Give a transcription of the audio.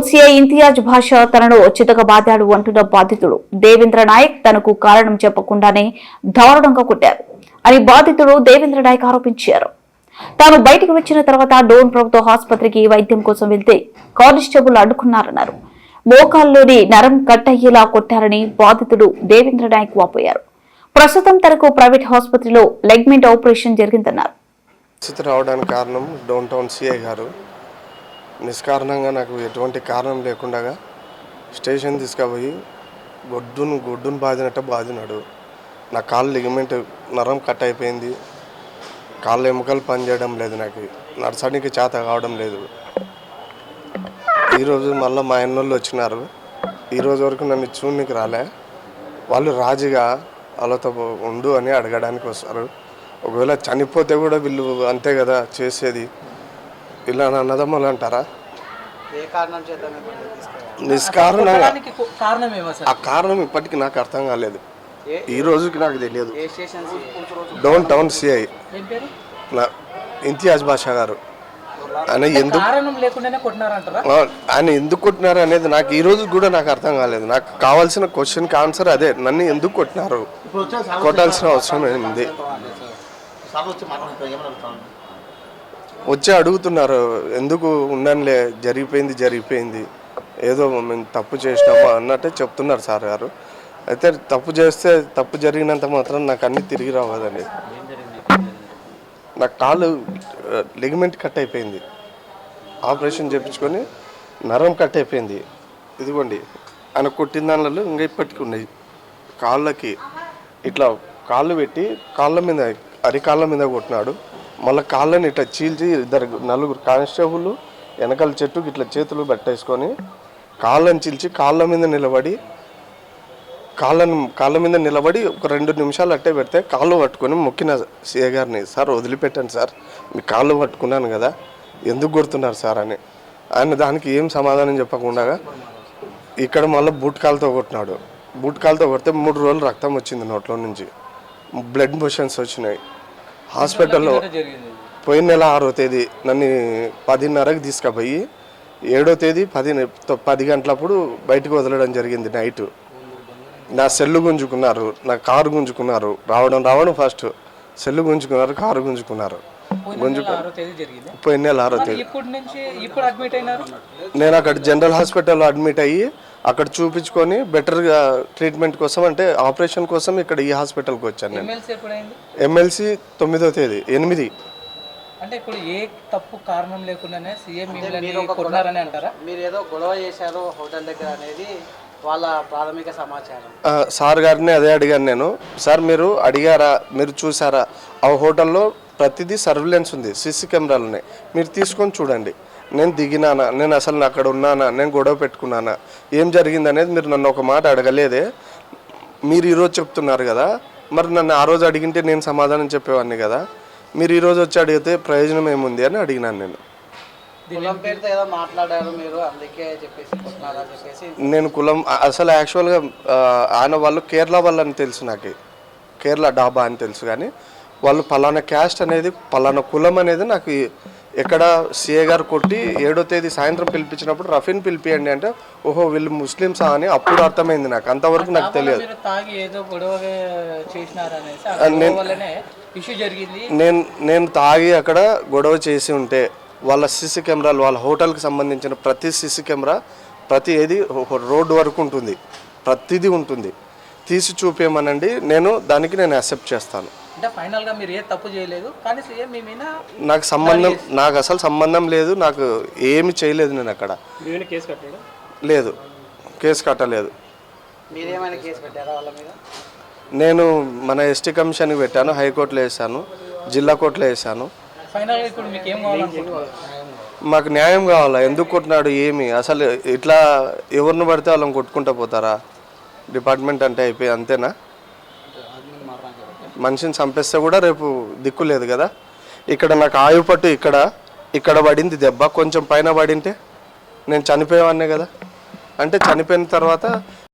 డోన్ ఇంతియాజ్ భాష తనను చితకబాదాడు అంటున్న బాధితుడు. దేవేంద్ర నాయక్ తనకు కారణం చెప్పకుండానే దారుణంగా కొట్టారు అని బాధితుడు దేవేంద్ర నాయక్ ఆరోపించారు. తాను బయటకు వచ్చిన తర్వాత డోన్ ప్రభుత్వ ఆసుపత్రికి వైద్యం కోసం వెళ్తే కానిస్టేబుల్ అడ్డుకున్నారన్నారు. మోకాల్లోని నరం కట్టయ్యేలా కొట్టారని బాధితుడు దేవేంద్ర నాయక్ వాపోయారు. ప్రస్తుతం తనకు ప్రైవేట్ ఆసుపత్రిలో లెగ్మెంట్ ఆపరేషన్ జరిగిందన్నారు. రావడానికి కారణం డౌన్ టౌన్ సిఐ గారు. నిష్కారణంగా నాకు ఎటువంటి కారణం లేకుండా స్టేషన్ తీసుకుపోయి గొడ్డును గొడ్డును బాదినట్టు బాదినాడు నా కాళ్ళు లిగమెంట్ నరం కట్ అయిపోయింది. కాళ్ళ ఎముకలు పనిచేయడం లేదు నాకు. నడచడానికి చేత కావడం లేదు. ఈరోజు మళ్ళీ మా అన్నోళ్ళు వచ్చినారు. ఈరోజు వరకు నన్ను చూడనికి రాలే. వాళ్ళు రాజుగా వాళ్ళతో ఉండు అని అడగడానికి వస్తారు. ఒకవేళ చనిపోతే కూడా వీళ్ళు అంతే కదా చేసేది. ఇలా అన్నదమ్ములు అంటారా ఏ కారణం చేత మీకు తీసుకెళ్ళారు నిష్కారణంగా ఆ కారణం ఇప్పటికి నాకు అర్థం కాలేదు ఈ రోజుకి నాకు తెలియదు డౌన్ టౌన్ సిఐ నా ఇంతియాజ్ బాషా గారు ఆయన ఎందుకు కారణం లేకుండానే కొట్టినారంటారా ఆ, ఆయన ఎందుకు కొట్టినారు అనేది నాకు ఈ రోజు కూడా నాకు అర్థం కాలేదు నాకు కావాల్సిన క్వశ్చన్కి ఆన్సర్ అదే నన్ను ఎందుకు కొట్టినారు కొట్టాల్సిన అవసరం ఏంది వచ్చి అడుగుతున్నారు ఎందుకు ఉండనులే జరిగిపోయింది జరిగిపోయింది. ఏదో మేము తప్పు చేసినామా అన్నట్టే చెప్తున్నారు సార్ గారు. అయితే తప్పు చేస్తే తప్పు జరిగినంత మాత్రం నాకు అన్ని తిరిగి రావదండి. నా కాలు లిగమెంట్ కట్ అయిపోయింది. ఆపరేషన్ చేయించుకొని నరం కట్ అయిపోయింది. ఇదిగోండి ఆయన కొట్టిన దానిలో ఇంకా ఇప్పటికి ఉన్నాయి. కాళ్ళకి ఇట్లా కాళ్ళు పెట్టి కాళ్ళ మీద అరికాళ్ళ మీద కొట్టినాడు. మళ్ళీ కాళ్ళని ఇట్లా చీల్చి ఇద్దరు నలుగురు కానిస్టేబుల్ వెనకాల చెట్టుకి ఇట్లా చేతులు పెట్టేసుకొని కాళ్ళని చీల్చి కాళ్ళ మీద నిలబడి కాళ్ళని కాళ్ళ మీద నిలబడి ఒక రెండు నిమిషాలు అట్టే పెడితే కాళ్ళు పట్టుకొని మొక్కిన సీఏ గారిని సార్ వదిలిపెట్టండి సార్ మీ కాళ్ళు పట్టుకున్నాను కదా ఎందుకు కొడుతున్నారు సార్ అని. ఆయన దానికి ఏం సమాధానం చెప్పకుండా ఇక్కడ మళ్ళీ బూట్కాలతో కొట్టినాడు. బూట్కాలతో కొడితే మూడు రోజులు రక్తం వచ్చింది నోట్లో నుంచి. బ్లడ్ మోషన్స్ వచ్చినాయి. హాస్పిటల్లో పోయిన నెల ఆరో తేదీ నన్ను పదిన్నరకు తీసుకుపోయి ఏడో తేదీ పది పది గంటలప్పుడు బయటకు వదలడం జరిగింది నైట్. నా సెల్లు గుంజుకున్నారు నా కారు గుంజుకున్నారు రావడం రావడం ఫస్ట్. సెల్లు గుంజుకున్నారు కారు గుంజుకున్నారు. జరిగింది. పోయిన నెల ఆరో తేదీ. నేను అక్కడ జనరల్ హాస్పిటల్లో అడ్మిట్ అయ్యి అక్కడ చూపించుకొని బెటర్గా ట్రీట్మెంట్ కోసం అంటే ఆపరేషన్ కోసం ఇక్కడ ఈ హాస్పిటల్కి వచ్చాను నేను. ఎమ్మెల్సీ తొమ్మిదో తేదీ ఎనిమిది. అంటే ఇప్పుడు ఏ తప్పు కారణం లేకుండానే సీఎం అంటారా? మీరు ఏదో గొడవ చేశారు హోటల్ దగ్గర అనేది వాళ్ళ ప్రాథమిక సమాచారం. సార్ గారిని అదే అడిగాను నేను. సార్ మీరు అడిగారా? మీరు చూసారా? ఆ హోటల్లో ప్రతిదీ సర్విలెన్స్ ఉంది సీసీ కెమెరాలు ఉన్నాయి. మీరు తీసుకొని చూడండి. నేను దిగినానా? నేను అసలు అక్కడ ఉన్నానా? నేను గొడవ పెట్టుకున్నానా? ఏం జరిగింది అనేది మీరు నన్ను ఒక మాట అడగలేదే. మీరు ఈరోజు చెప్తున్నారు కదా. మరి నన్ను ఆ రోజు అడిగింటే నేను సమాధానం చెప్పేవాడిని కదా. మీరు ఈరోజు వచ్చి అడిగితే ప్రయోజనం ఏముంది అని అడిగినాను నేను. కులం పేరుతో ఏదో మాట్లాడారు మీరు అందుకే చెప్పేసి కొట్టినారని చెప్పేసి నేను కులం అసలు యాక్చువల్గా ఆయన వాళ్ళు కేరళ వాళ్ళు అని తెలుసు నాకు. కేరళ డాబా అని తెలుసు కానీ వాళ్ళు పలానా క్యాస్ట్ అనేది పలానా కులం అనేది నాకు ఎక్కడ సిఏ గారు కొట్టి ఏడో తేదీ సాయంత్రం పిలిపించినప్పుడు రఫీన్ పిలిపియండి అంటే ఓహో వీళ్ళు ముస్లిమ్సా అని అప్పుడు అర్థమైంది నాకు. అంతవరకు నాకు తెలియదు. నేను నేను తాగి అక్కడ గొడవ చేసి ఉంటే వాళ్ళ సీసీ కెమెరాలు వాళ్ళ హోటల్కి సంబంధించిన ప్రతి సీసీ కెమెరా ప్రతి ఏది రోడ్డు వరకు ఉంటుంది. ప్రతిదీ ఉంటుంది. తీసి చూపించమనండి నేను దానికి నేను యాక్సెప్ట్ చేస్తాను. అంటే ఫైనల్గా మీరు ఏ తప్పు చేయలేదు. కానీ సీఎం మీ మీద నాకు సంబంధం నాకు అసలు సంబంధం లేదు. నాకు ఏమి చేయలేదు నేను అక్కడ. కేసు కట్టాడు లేదు. కేసు కట్టలేదు. మీరేమైనా కేసు పెట్టారా వాళ్ళ మీద? నేను మన ఎస్టీ కమిషన్కి పెట్టాను. హైకోర్టులో వేసాను జిల్లా కోర్టులో వేసాను ఫైనల్గా ఇప్పుడు మీకు ఏం కావాలనుకుంటున్నారు? మాకు న్యాయం కావాలా? ఎందుకు కొట్టినాడు ఏమి? అసలు ఇట్లా ఎవరిని పడితే వాళ్ళని కొట్టుకుంటూ పోతారా? డిపార్ట్మెంట్ అంటే అయిపోయి అంతేనా? మనిషిని చంపేస్తే కూడా రేపు దిక్కు లేదు కదా? ఇక్కడ నాకు ఆయువు పట్టు ఇక్కడ. ఇక్కడ పడింది దెబ్బ. కొంచెం పైన పడింటే నేను చనిపోయేవాడినే కదా? అంటే చనిపోయిన తర్వాత